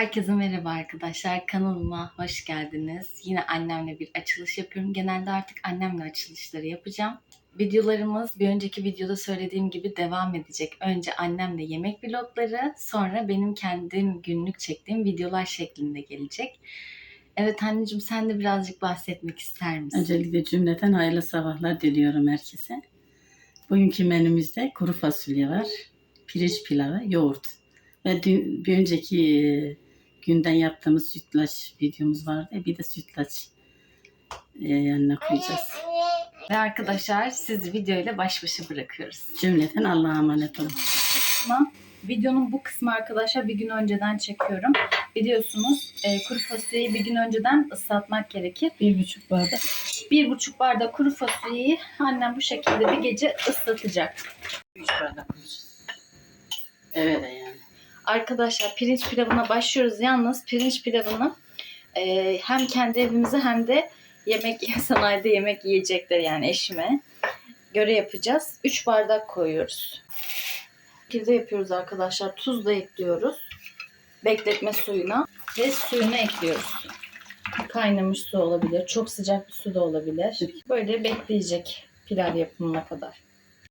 Herkese merhaba arkadaşlar. Kanalıma hoş geldiniz. Yine annemle bir açılış yapıyorum. Genelde artık annemle açılışları yapacağım. Videolarımız bir önceki videoda söylediğim gibi devam edecek. Önce annemle yemek vlogları, sonra benim kendim günlük çektiğim videolar şeklinde gelecek. Evet anneciğim sen de birazcık bahsetmek ister misin? Öncelikle cümleten hayırlı sabahlar diliyorum herkese. Bugünkü menümüzde kuru fasulye var, pirinç pilavı, yoğurt. Ve dün, bir önceki günden yaptığımız sütlaç videomuz vardı. Bir de sütlaç e, yanına koyacağız. Ve arkadaşlar sizi videoyla baş başa bırakıyoruz. Cümleten Allah'a emanet olun. kısmı, videonun bu kısmı arkadaşlar bir gün önceden çekiyorum. Biliyorsunuz e, kuru fasulyeyi bir gün önceden ıslatmak gerekir. Bir buçuk bardak. Bir buçuk bardak kuru fasulyeyi annem bu şekilde bir gece ıslatacak. Üç bardak. Evet yani. Arkadaşlar pirinç pilavına başlıyoruz. Yalnız pirinç pilavını e, hem kendi evimize hem de yemek sanayide yemek yiyecekler yani eşime göre yapacağız. 3 bardak koyuyoruz. Bu şekilde yapıyoruz arkadaşlar. Tuz da ekliyoruz. Bekletme suyuna ve suyunu ekliyoruz. Kaynamış su olabilir. Çok sıcak bir su da olabilir. Böyle bekleyecek pilav yapımına kadar.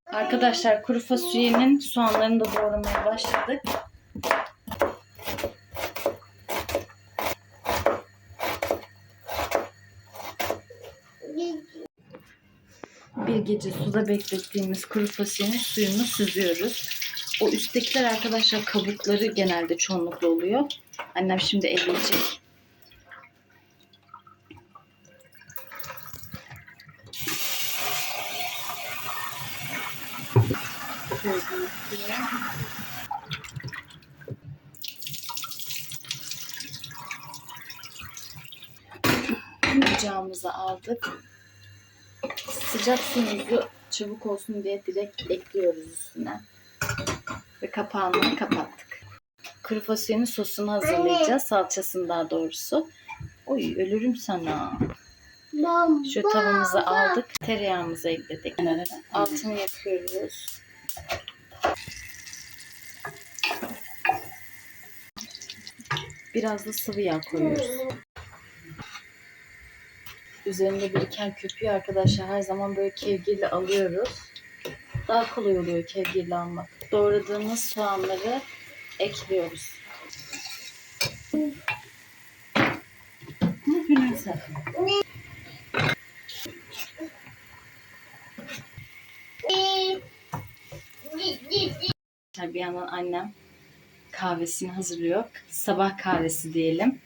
Arkadaşlar kuru fasulyenin soğanlarını da doğramaya başladık. bir gece suda beklettiğimiz kuru fasulyenin suyunu süzüyoruz. O üsttekiler arkadaşlar kabukları genelde çoğunlukla oluyor. Annem şimdi eleyecek. Ocağımıza aldık sıcak suyumuzu çabuk olsun diye direkt ekliyoruz üstüne. Ve kapağını kapattık. Kuru fasulyenin sosunu hazırlayacağız. Salçasını daha doğrusu. Oy ölürüm sana. Şu tavamızı aldık. Tereyağımızı ekledik. Altını yakıyoruz. Biraz da sıvı yağ koyuyoruz. Üzerinde biriken köpüğü arkadaşlar her zaman böyle kevgirle alıyoruz. Daha kolay oluyor kevgirle almak. Doğradığımız soğanları ekliyoruz. Ne gülün sakın. Bir yandan annem kahvesini hazırlıyor. Sabah kahvesi diyelim.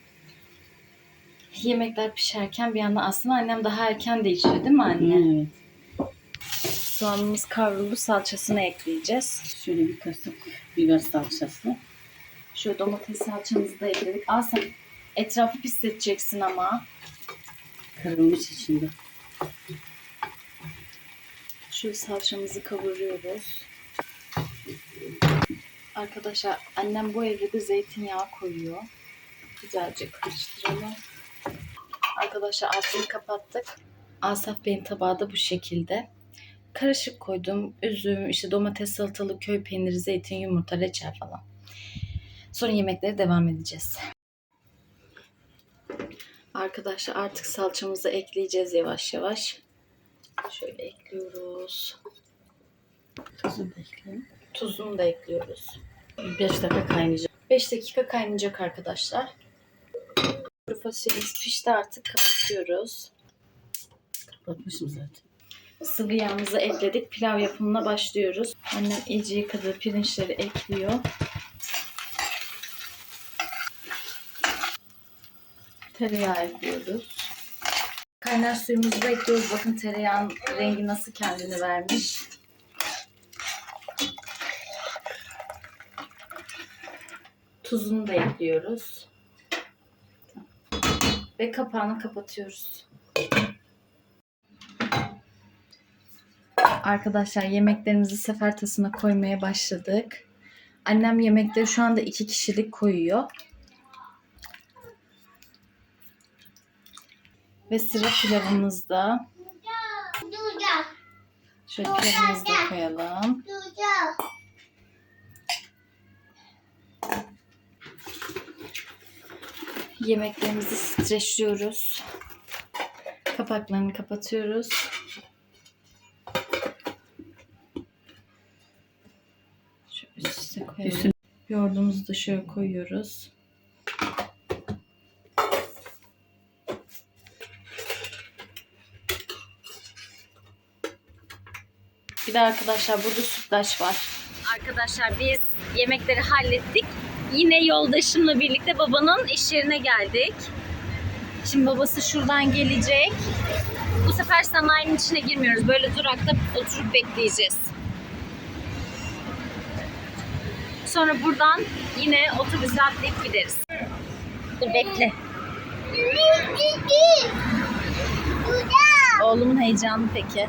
Yemekler pişerken bir yandan aslında annem daha erken de içiyor değil mi anne? Evet. Soğanımız kavruldu. Salçasını ekleyeceğiz. Şöyle bir kaşık biber salçası. Şöyle domates salçamızı da ekledik. Al sen etrafı pisleteceksin ama. Kırılmış içinde. Şöyle salçamızı kavuruyoruz. Arkadaşlar annem bu evde de zeytinyağı koyuyor. Güzelce karıştıralım. Arkadaşlar altını kapattık. Asaf Bey'in tabağı da bu şekilde. Karışık koydum. Üzüm, işte domates, salatalık, köy peyniri, zeytin, yumurta, reçel falan. Sonra yemeklere devam edeceğiz. Arkadaşlar artık salçamızı ekleyeceğiz yavaş yavaş. Şöyle ekliyoruz. Tuzu da ekleyelim. Tuzunu da ekliyoruz. 5 dakika kaynayacak. 5 dakika kaynayacak arkadaşlar. Kuru fasulyemiz pişti artık kapatıyoruz. Kapatmışım zaten. Sıvı yağımızı ekledik. Pilav yapımına başlıyoruz. Annem iyice yıkadığı pirinçleri ekliyor. Tereyağı ekliyoruz. Kaynar suyumuzu da ekliyoruz. Bakın tereyağın rengi nasıl kendini vermiş. Tuzunu da ekliyoruz. Ve kapağını kapatıyoruz. Arkadaşlar yemeklerimizi sefer tasına koymaya başladık. Annem yemekleri şu anda iki kişilik koyuyor. Ve sıra pilavımızda. Şöyle pilavımızı da koyalım. Yemeklerimizi streçliyoruz. Kapaklarını kapatıyoruz. Şöyle üst üste koyalım. Üstüne- Yoğurdumuzu da şöyle koyuyoruz. Bir de arkadaşlar burada sütlaç var. Arkadaşlar biz yemekleri hallettik. Yine yoldaşımla birlikte babanın iş yerine geldik. Şimdi babası şuradan gelecek. Bu sefer sanayinin içine girmiyoruz. Böyle durakta oturup bekleyeceğiz. Sonra buradan yine otobüse atlayıp gideriz. Dur bekle. Oğlumun heyecanı peki.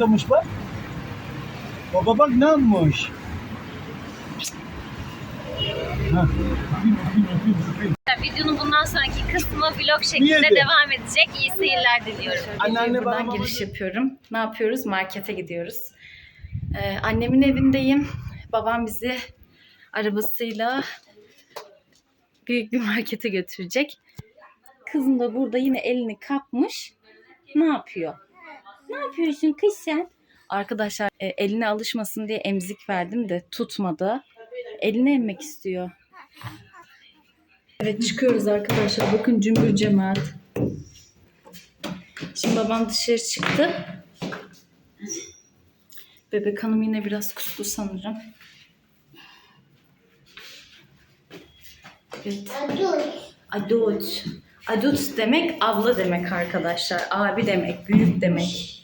Yıkamış bak. Baba bak ne yapmış. Heh, öpeyim, öpeyim, öpeyim, öpeyim. Videonun bundan sonraki kısmı vlog şeklinde Niye devam edecek. İyi seyirler diliyorum. Anneanne, Buradan baba, giriş yapıyorum. Ne yapıyoruz? Markete gidiyoruz. Ee, annemin evindeyim. Babam bizi arabasıyla büyük bir markete götürecek. Kızım da burada yine elini kapmış. Ne yapıyor? Ne yapıyorsun kız sen? Arkadaşlar e, eline alışmasın diye emzik verdim de tutmadı. Eline emmek istiyor. Evet çıkıyoruz arkadaşlar. Bakın cümbür cemaat. Şimdi babam dışarı çıktı. Bebek hanım yine biraz kustu sanırım. Evet. Adult. Adult demek abla demek arkadaşlar. Abi demek, büyük demek.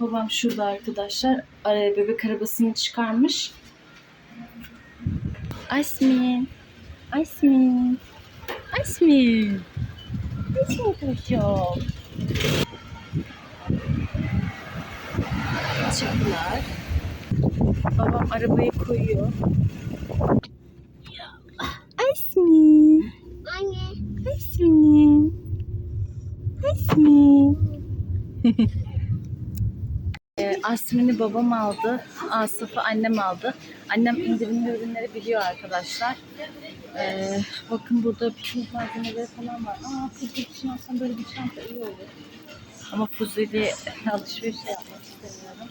Babam şurada arkadaşlar. Araya bebek arabasını çıkarmış. Asmin. Asmin. Asmin. Asmin kuşum. Çıktılar. Babam arabayı koyuyor. Asmin. Anne. Asmin. Asmin. Ee, Asmin'i babam aldı. Asaf'ı annem aldı. Annem indirimli ürünleri biliyor arkadaşlar. Ee, bakın burada piknik malzemeleri falan var. Aa Fuzuli için alsam böyle bir çanta iyi olur. Ama Fuzuli alışveriş yapmak istemiyorum.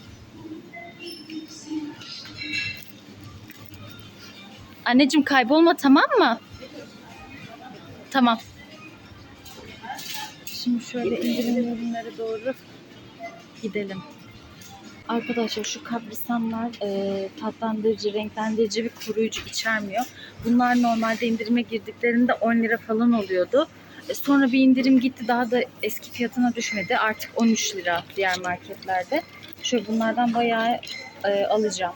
Anneciğim kaybolma tamam mı? Tamam. Şimdi şöyle indirimli ürünlere doğru gidelim. Arkadaşlar şu kaprisanlar e, tatlandırıcı, renklendirici bir koruyucu içermiyor. Bunlar normalde indirime girdiklerinde 10 lira falan oluyordu. E, sonra bir indirim gitti daha da eski fiyatına düşmedi. Artık 13 lira diğer marketlerde. Şöyle bunlardan bayağı e, alacağım.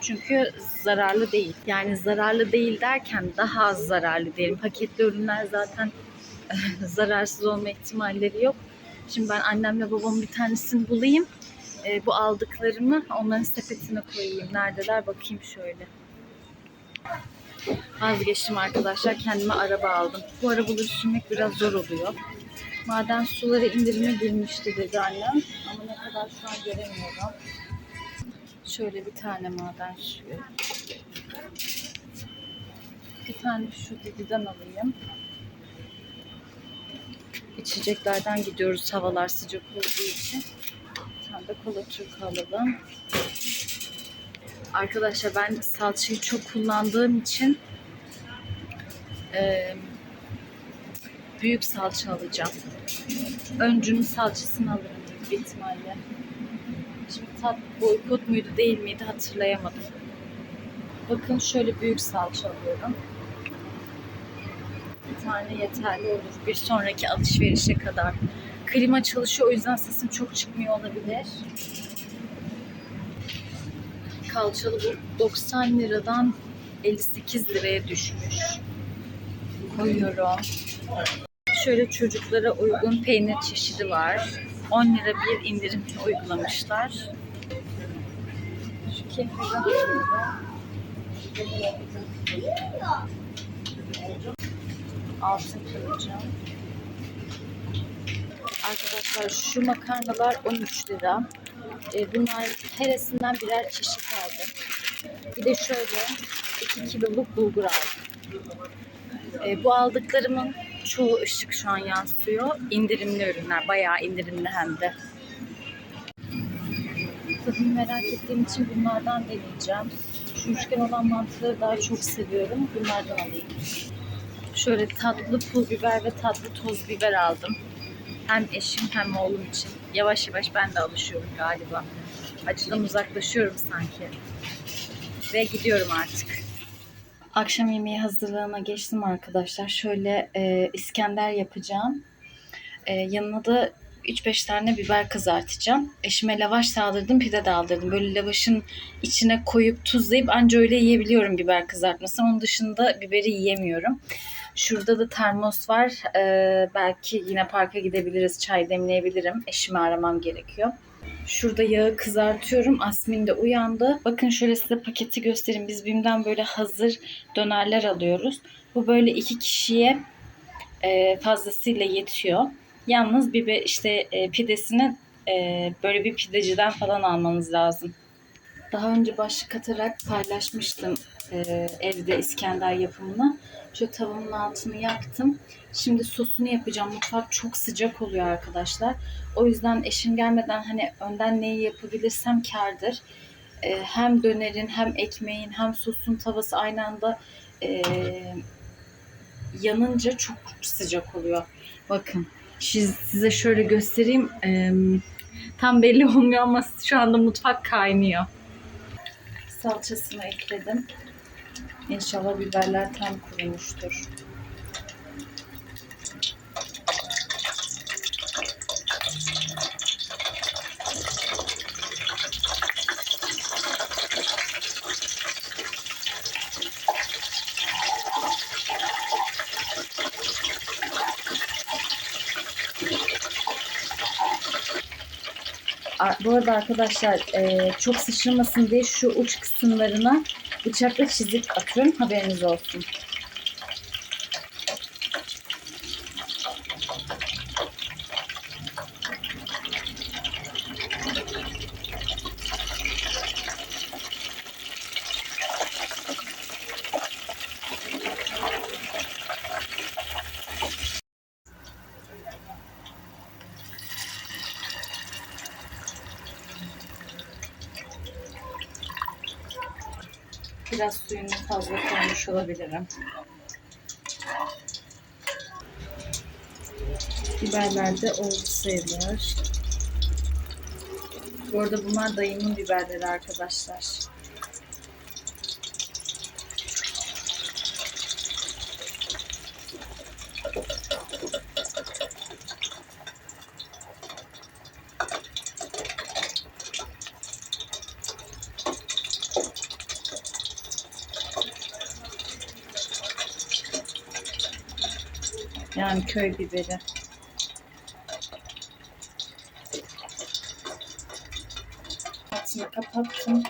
Çünkü zararlı değil. Yani zararlı değil derken daha az zararlı diyelim. Paketli ürünler zaten zararsız olma ihtimalleri yok. Şimdi ben annemle babamın bir tanesini bulayım. Ee, bu aldıklarımı onların sepetine koyayım. Neredeler bakayım şöyle. Vazgeçtim arkadaşlar. Kendime araba aldım. Bu arabaları sürmek biraz zor oluyor. Maden suları indirime girmişti dedi annem. Ama ne kadar şu an göremiyorum. Şöyle bir tane maden suyu. Bir tane şu dididen alayım. İçeceklerden gidiyoruz havalar sıcak olduğu için. Tane de kola alalım. Arkadaşlar ben salçayı çok kullandığım için eee, büyük salça alacağım. Öncünün salçasını alırım büyük ihtimalle. Şimdi tat boykot muydu değil miydi hatırlayamadım. Bakın şöyle büyük salça alıyorum. Bir tane yeterli olur bir sonraki alışverişe kadar. Klima çalışıyor o yüzden sesim çok çıkmıyor olabilir. Kalçalı bu 90 liradan 58 liraya düşmüş. Koyuyorum. Şöyle çocuklara uygun peynir çeşidi var. 10 lira bir indirim uygulamışlar. Şu kefirden altın kıracağım. Arkadaşlar şu makarnalar 13 lira. E, bunlar heresinden birer çeşit aldım. Bir de şöyle 2 kiloluk bulgur aldım. E, bu aldıklarımın çoğu ışık şu an yansıyor. İndirimli ürünler. Bayağı indirimli hem de. Tadını merak ettiğim için bunlardan deneyeceğim. Şu üçgen olan mantıları daha çok seviyorum. Bunlardan alayım. Şöyle tatlı pul biber ve tatlı toz biber aldım. Hem eşim hem oğlum için. Yavaş yavaş ben de alışıyorum galiba. Acıdan uzaklaşıyorum sanki. Ve gidiyorum artık. Akşam yemeği hazırlığına geçtim arkadaşlar. Şöyle e, İskender yapacağım. E, yanına da 3-5 tane biber kızartacağım. Eşime lavaş saldırdım, pide de aldırdım. Böyle lavaşın içine koyup tuzlayıp anca öyle yiyebiliyorum biber kızartmasını. Onun dışında biberi yiyemiyorum. Şurada da termos var. E, belki yine parka gidebiliriz, çay demleyebilirim. Eşimi aramam gerekiyor. Şurada yağı kızartıyorum. Asmin de uyandı. Bakın şöyle size paketi göstereyim. Biz BİM'den böyle hazır dönerler alıyoruz. Bu böyle iki kişiye e, fazlasıyla yetiyor. Yalnız bir be- işte e, pidesini e, böyle bir pideciden falan almanız lazım. Daha önce başlık atarak paylaşmıştım e, evde İskender yapımını. Şu tavanın altını yaktım. Şimdi sosunu yapacağım. Mutfak çok sıcak oluyor arkadaşlar. O yüzden eşim gelmeden hani önden neyi yapabilirsem kardır. Ee, hem dönerin hem ekmeğin hem sosun tavası aynı anda ee, yanınca çok sıcak oluyor. Bakın siz, size şöyle göstereyim. Ee, tam belli olmuyor ama şu anda mutfak kaynıyor. Salçasını ekledim. İnşallah biberler tam kurumuştur. Bu arada arkadaşlar e, çok sıçramasın diye şu uç kısımlarına bıçakla çizip atıyorum haberiniz olsun. Biraz suyunu fazla koymuş olabilirim. Biberler de oldu sayılır. Bu arada bunlar dayımın biberleri arkadaşlar. Yani köy biberi. Altını kapattım.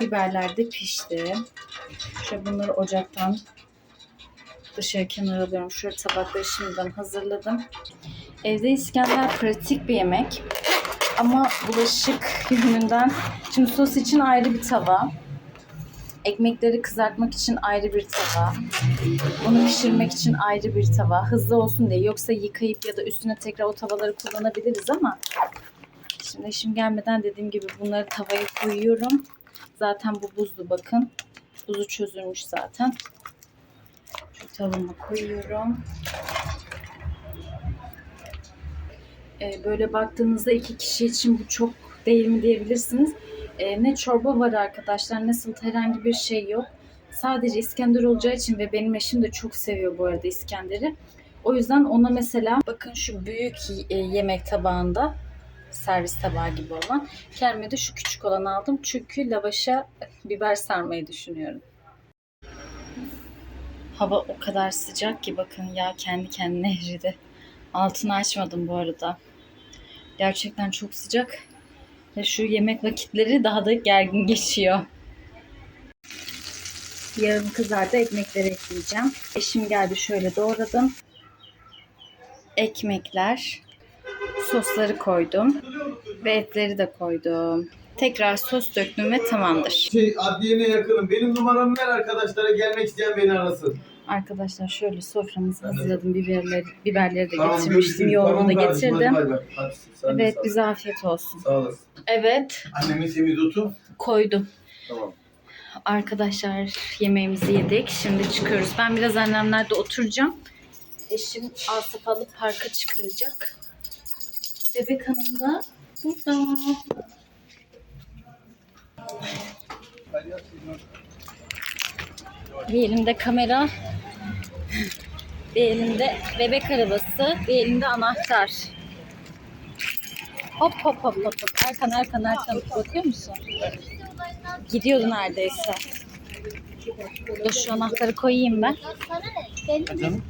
Biberler de pişti. Şöyle bunları ocaktan dışarı kenara alıyorum. Şöyle tabakları şimdiden hazırladım. Evde İskender pratik bir yemek. Ama bulaşık yönünden şimdi sos için ayrı bir tava. Ekmekleri kızartmak için ayrı bir tava. Onu pişirmek için ayrı bir tava. Hızlı olsun diye. Yoksa yıkayıp ya da üstüne tekrar o tavaları kullanabiliriz ama şimdi eşim gelmeden dediğim gibi bunları tavaya koyuyorum. Zaten bu buzlu bakın. Buzu çözülmüş zaten. Şu tavama koyuyorum. Ee, böyle baktığınızda iki kişi için bu çok değil mi diyebilirsiniz. Ee, ne çorba var arkadaşlar ne sıvı herhangi bir şey yok. Sadece İskender olacağı için ve benim eşim de çok seviyor bu arada İskender'i. O yüzden ona mesela bakın şu büyük e, yemek tabağında servis tabağı gibi olan. Kendime de şu küçük olanı aldım. Çünkü lavaşa biber sarmayı düşünüyorum. Hava o kadar sıcak ki bakın ya kendi kendine eridi. Altını açmadım bu arada. Gerçekten çok sıcak. Ve şu yemek vakitleri daha da gergin geçiyor. Yarım kızardı ekmekleri ekleyeceğim. Eşim geldi şöyle doğradım. Ekmekler. Sosları koydum. Ve etleri de koydum. Tekrar sos döktüm ve tamamdır. Şey adliyene yakınım. Benim numaramı ver arkadaşlara gelmek isteyen beni arasın. Arkadaşlar şöyle soframızı hazırladım. Biberleri, biberleri de Tamam getirmiştim. Tamam da getirdim. Evet bize afiyet olsun. Sağ olasın. Evet Annemin semizotu. koydum. Tamam. Arkadaşlar yemeğimizi yedik. Şimdi çıkıyoruz. Ben biraz annemlerde oturacağım. Eşim Asaf alıp parka çıkaracak. Bebek hanım da burada. Bir elimde kamera. Bir elimde bebek arabası. Bir elimde anahtar. Hop hop hop hop. hop. Erkan Erkan Erkan. Bakıyor musun? Gidiyordu neredeyse. Dur şu anahtarı koyayım ben. Canım.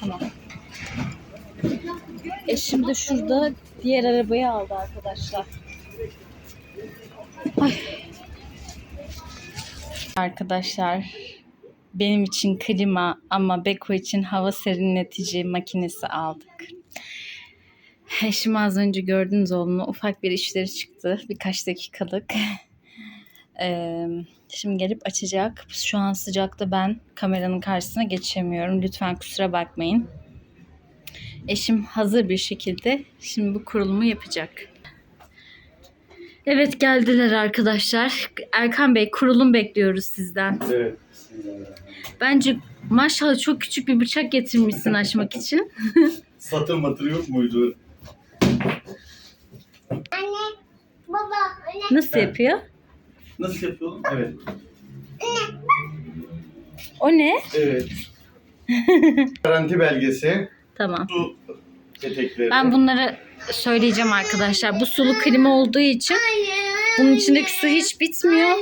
Tamam. Eşim de şurada diğer arabayı aldı arkadaşlar. Ay. Arkadaşlar benim için klima ama Beko için hava serinletici makinesi aldık. Eşim az önce gördünüz oğlunu ufak bir işleri çıktı. Birkaç dakikalık. Ee, şimdi gelip açacak. Şu an sıcakta ben kameranın karşısına geçemiyorum. Lütfen kusura bakmayın. Eşim hazır bir şekilde şimdi bu kurulumu yapacak. Evet geldiler arkadaşlar. Erkan Bey kurulum bekliyoruz sizden. Evet. Bence maşallah çok küçük bir bıçak getirmişsin açmak için. Satır matır yok muydu? Baba, anne. Nasıl Evet. yapıyor? Nasıl yapıyordun? Evet. O ne? Evet. Garanti belgesi. Tamam. Su petekleri. Ben bunları söyleyeceğim arkadaşlar. Bu sulu klima olduğu için bunun içindeki su hiç bitmiyor.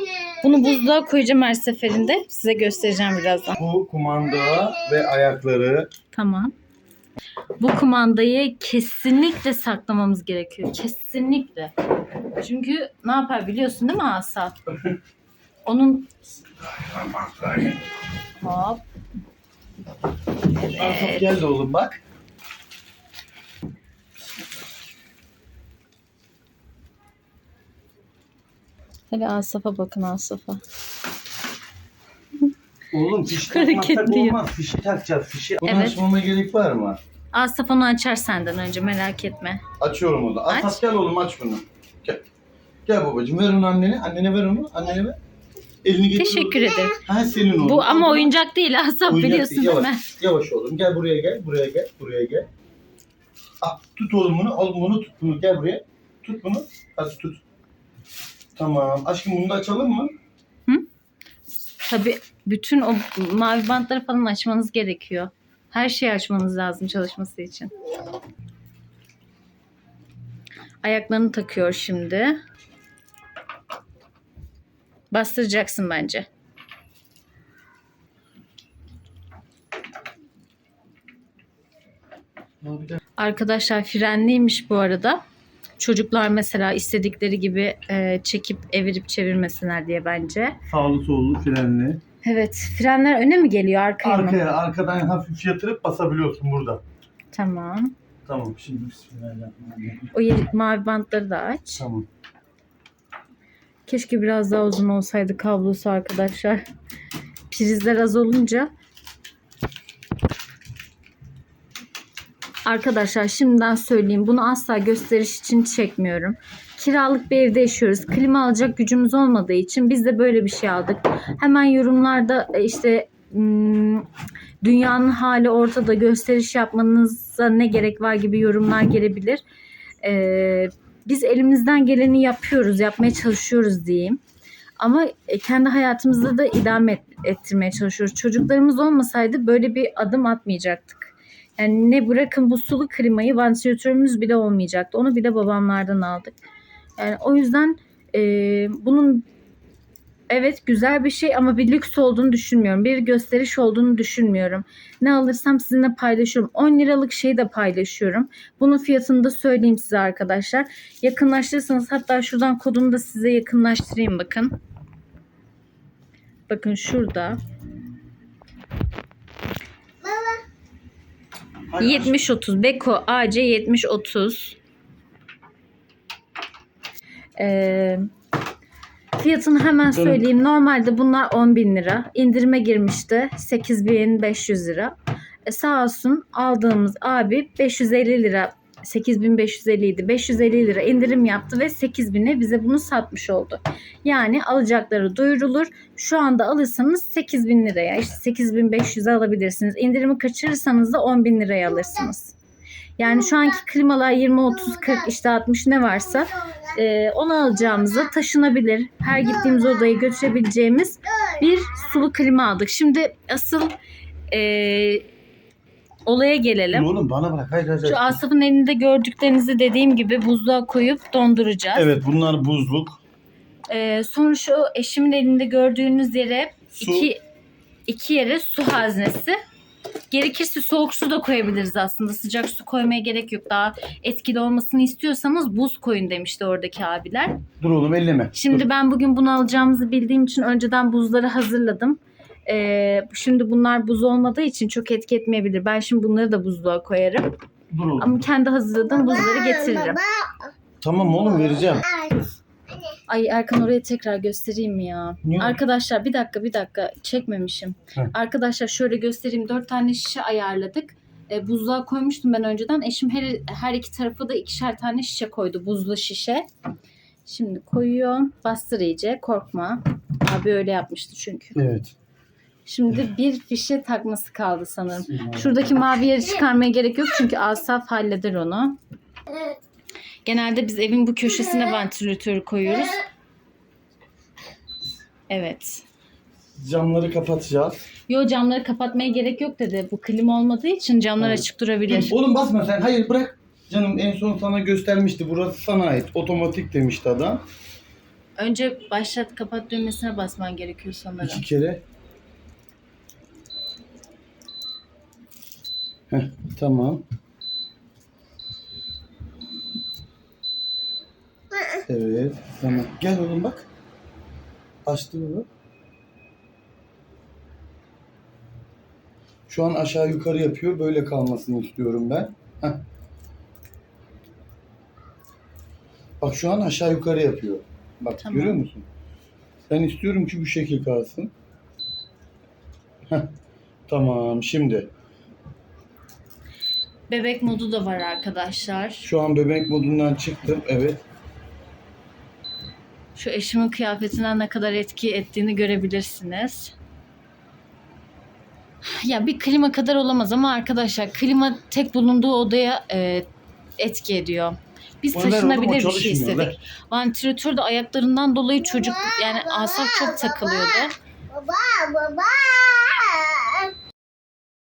Bunu buzluğa koyacağım her seferinde. Size göstereceğim birazdan. Bu kumanda ve ayakları. Tamam. Bu kumandayı kesinlikle saklamamız gerekiyor. Kesinlikle. Çünkü ne yapar biliyorsun değil mi Asaf? Onun hop Asaf gel de oğlum bak. Hadi Asaf'a bakın Asaf'a. Oğlum fişi Çok takmazsak hareketli ya. olmaz. Fişi takacağız fişi. Bunu Evet. açmama gerek var mı? Asaf onu açar senden önce merak etme. Açıyorum onu. Aç. Gel oğlum aç bunu. Gel. Gel babacığım ver onu annene. Annene ver onu. Annene ver. Elini getir. Teşekkür ederim. Ha senin oğlum. Bu ama oyuncak değil Asaf Oyuncak biliyorsun değil, değil yavaş, mi? Yavaş oğlum. Gel buraya gel. Buraya gel. Buraya gel. Ah, tut oğlum bunu. Al bunu tut bunu. Gel buraya. Tut bunu. Hadi tut. Tamam. Aşkım bunu da açalım mı? Tabii bütün o mavi bantları falan açmanız gerekiyor. Her şeyi açmanız lazım çalışması için. Ayaklarını takıyor şimdi. Bastıracaksın bence. Arkadaşlar frenliymiş bu arada. Çocuklar mesela istedikleri gibi e, çekip evirip çevirmesinler diye bence. Sağlı sollu frenli. Evet. Frenler öne mi geliyor arkaya mı? Arkaya arkadan hafif yatırıp basabiliyorsun burada. Tamam. Tamam şimdi bismillahirrahmanirrahim. O ye- mavi bantları da aç. Tamam. Keşke biraz daha uzun olsaydı kablosu arkadaşlar. Prizler az olunca. Arkadaşlar şimdiden söyleyeyim. Bunu asla gösteriş için çekmiyorum. Kiralık bir evde yaşıyoruz. Klima alacak gücümüz olmadığı için biz de böyle bir şey aldık. Hemen yorumlarda e, işte hmm, dünyanın hali ortada gösteriş yapmanıza ne gerek var gibi yorumlar gelebilir. Ee, biz elimizden geleni yapıyoruz, yapmaya çalışıyoruz diyeyim. Ama e, kendi hayatımızda da idame et- ettirmeye çalışıyoruz. Çocuklarımız olmasaydı böyle bir adım atmayacaktık. Yani ne bırakın bu sulu klimayı vantilatörümüz bile olmayacaktı. Onu bile babamlardan aldık. Yani o yüzden e, bunun evet güzel bir şey ama bir lüks olduğunu düşünmüyorum. Bir gösteriş olduğunu düşünmüyorum. Ne alırsam sizinle paylaşıyorum. 10 liralık şeyi de paylaşıyorum. Bunun fiyatını da söyleyeyim size arkadaşlar. Yakınlaştırırsanız hatta şuradan kodunu da size yakınlaştırayım bakın. Bakın şurada. 70-30. Beko AC 70-30. Ee, fiyatını hemen söyleyeyim. Normalde bunlar 10 bin lira. İndirime girmişti. 8500 lira. E, sağ olsun aldığımız abi 550 lira 8550 idi. 550 lira indirim yaptı ve 8000'e bize bunu satmış oldu. Yani alacakları duyurulur. Şu anda alırsanız 8000 liraya işte 8500'e alabilirsiniz. İndirimi kaçırırsanız da 10 bin liraya alırsınız. Yani şu anki klimalar 20, 30, 40 işte 60 ne varsa e, onu alacağımıza taşınabilir. Her gittiğimiz odaya götürebileceğimiz bir sulu klima aldık. Şimdi asıl e, olaya gelelim. Oğlum bana bırak. Hayır hayır. hayır. Şu Asaf'ın elinde gördüklerinizi dediğim gibi buzluğa koyup donduracağız. Evet bunlar buzluk. Ee, sonra şu eşimin elinde gördüğünüz yere Su. iki, iki yere su haznesi. Gerekirse soğuk su da koyabiliriz aslında. Sıcak su koymaya gerek yok. Daha etkili olmasını istiyorsanız buz koyun demişti oradaki abiler. Dur oğlum elleme. Şimdi Dur. ben bugün bunu alacağımızı bildiğim için önceden buzları hazırladım. Ee, şimdi bunlar buz olmadığı için çok etki etmeyebilir. Ben şimdi bunları da buzluğa koyarım. Dur oğlum. Ama kendi hazırladığım buzları getiririm. Tamam oğlum vereceğim. Ay Erkan oraya tekrar göstereyim mi ya? Niye? Arkadaşlar bir dakika bir dakika çekmemişim. Heh. Arkadaşlar şöyle göstereyim. Dört tane şişe ayarladık. E, buzluğa koymuştum ben önceden. Eşim her, her iki tarafa da ikişer tane şişe koydu. Buzlu şişe. Şimdi koyuyorum. Bastır iyice. Korkma. Abi öyle yapmıştı çünkü. Evet. Şimdi bir fişe takması kaldı sanırım. Şuradaki mavi yeri çıkarmaya gerek yok çünkü Asaf halleder onu. Genelde biz evin bu köşesine vantilatörü koyuyoruz. Evet. Camları kapatacağız. Yo camları kapatmaya gerek yok dedi. Bu klima olmadığı için camlar Evet. açık durabilir. Oğlum basma sen. Hayır bırak. Canım en son sana göstermişti. Burası sana ait. Otomatik demişti adam. Önce başlat kapat düğmesine basman gerekiyor sanırım. İki kere. Heh, tamam. Evet. Tamam. Gel oğlum bak. Açtı mı? Şu an aşağı yukarı yapıyor. Böyle kalmasını istiyorum ben. Heh. Bak şu an aşağı yukarı yapıyor. Bak Tamam. görüyor musun? Ben istiyorum ki bu şekil kalsın. Heh. Tamam şimdi. Bebek modu da var arkadaşlar. Şu an bebek modundan çıktım. Evet. Şu eşimin kıyafetinden ne kadar etki ettiğini görebilirsiniz. Ya bir klima kadar olamaz ama arkadaşlar klima tek bulunduğu odaya e, etki ediyor. Biz Onu ver oğlum, o taşınabilir bir şey istedik. Vantilatör de ayaklarından dolayı çocuk yani asap çok takılıyordu. Baba baba.